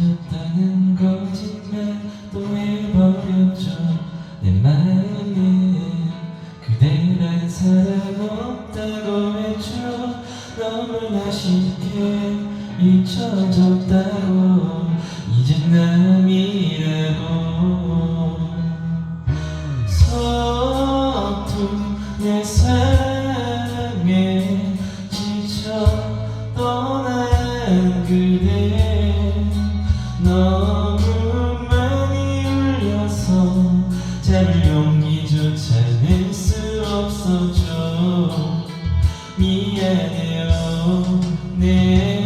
잊었다는 거짓말 또 해버렸죠. 내 마음에 그대란 사람 없다고 했죠. 너무나 쉽게 잊혀졌다고 이젠 남이라고. 서툰 내 사랑에 지쳐 떠난 그대 잠을 용기조차 낼수 없어져. 미안해요. 내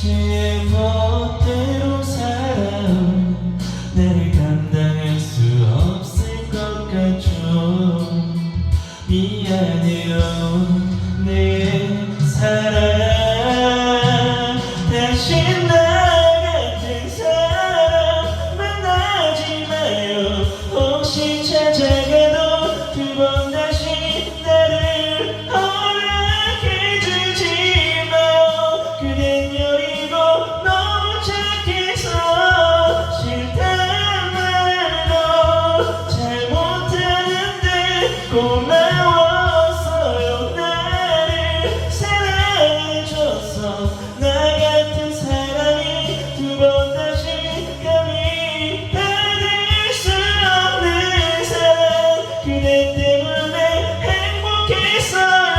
제멋대로 살아온 간당할 수 없을 것 같죠 미안해요 내 사랑. 당신 고마웠어요. 나를 사랑해줘서 나 같은 사람 두번 다시 감히 받을 수 없는 사랑. 그대 때문에 행복했어요.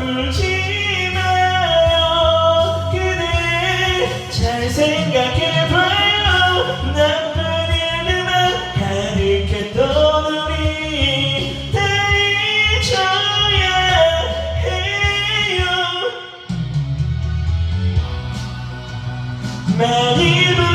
울지 마요. 그대 잘생 Amen.